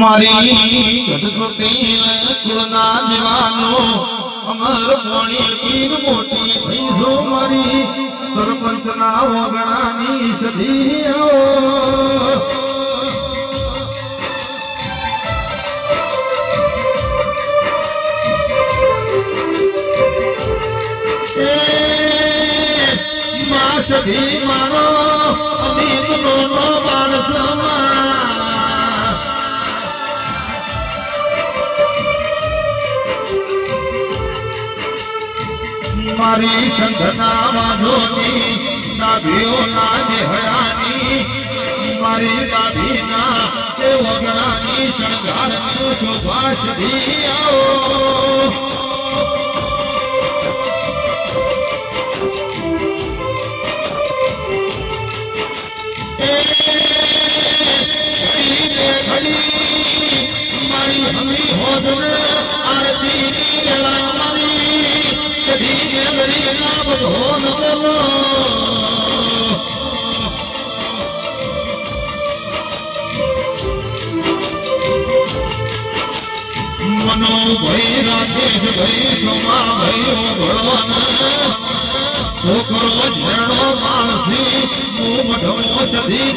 મારી ઘટસુટી કુળના દીવાનો અમર પોણી પીર મોટી થઈ મારી. સરપંચના વગણાની સદીઓ એ સધી મારો અમીર નો માણસ મારી સંધના વાંધોની નાભીઓ ના દેહયાની મારી નાભીના તે વગણાની શણગારનું સુભાષ આવો. મારી હમરી હોદને મનો ભઈ રાકેશ ભઈ સોમા ભઈ ભળવાન. છોકરો ઝેડો માણસી હું મઢો સધી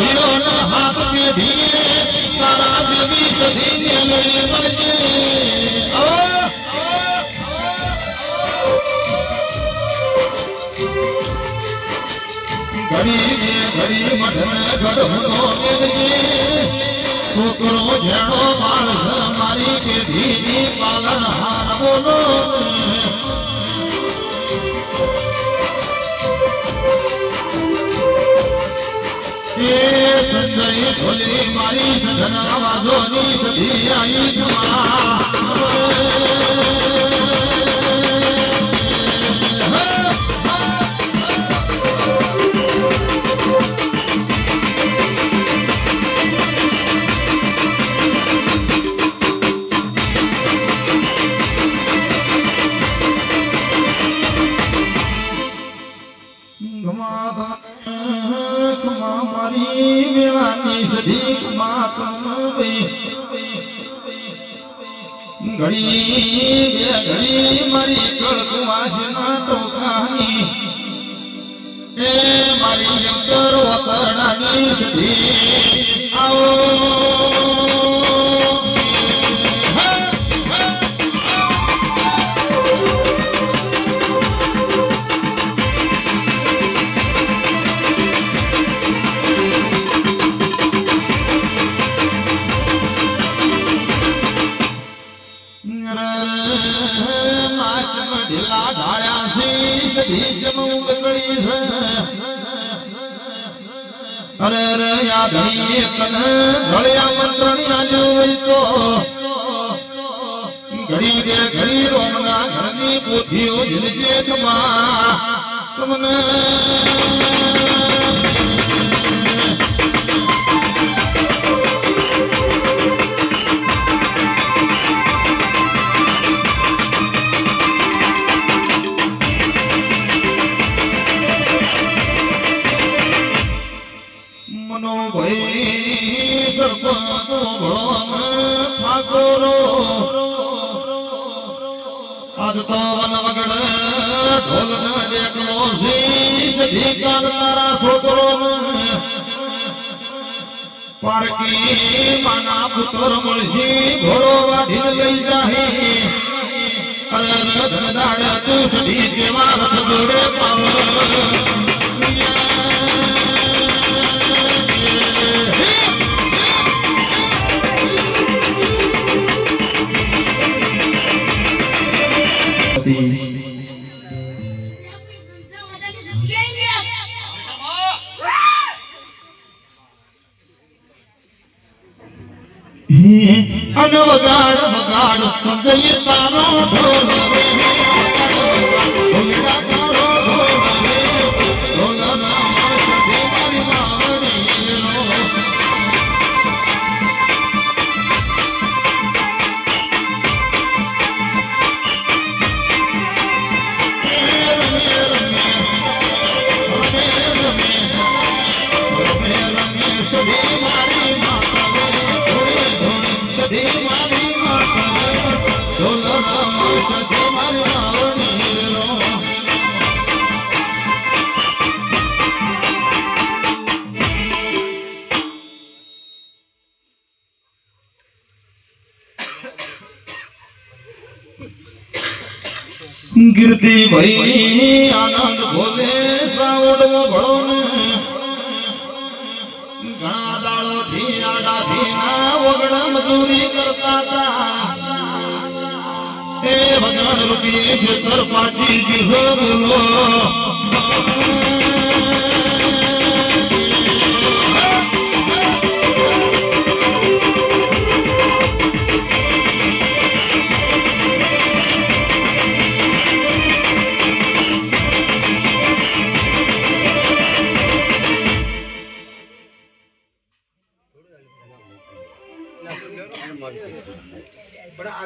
દોર નહીં હાથ તારા મઢને ગઢનો મેલજે છોકરો જેણો માણસ મારી પેઢીની પાલન હાર બોલો એ સંજય ભોલી મારી સધના વાદોની સધી આઈ ખમા મારી વેળાની સધી ખમા તમે ઘડી બે ઘડી મારી કળકુવાસ ના ટોકાની એ મારી આવો સધી જમું બચડી છે. અરે રે યાદણી કન ઘળ્યા મંત્રણી આલ્યો હોય તો ઘડી બે ઘડી રોમના ઘરની બુદ્ધિઓ ઝીલજે તમા. તમને ભઈ સરપંચો ભળવાન ઠાકોરો આજ તો વન વગડ ઢોલ ન ડેકલો સી સધી કાન તારા છોકરો પારકી માના પુત્ર મળશી ઘોડો વાઢીને લઈ તું સધી જેવા રથ જોડે પાવ અન વગાડ વગાડ ઢોલડા તારો ઢોલ. ગીરતી ભાઈ આનંદ ભોલે સાવડવો ભળો ને ઘણા દાડો થી આડા થી ના વગડ મજૂરી કરતા તા એ વગડ રૂપિયે છે તર પાછી બોલો.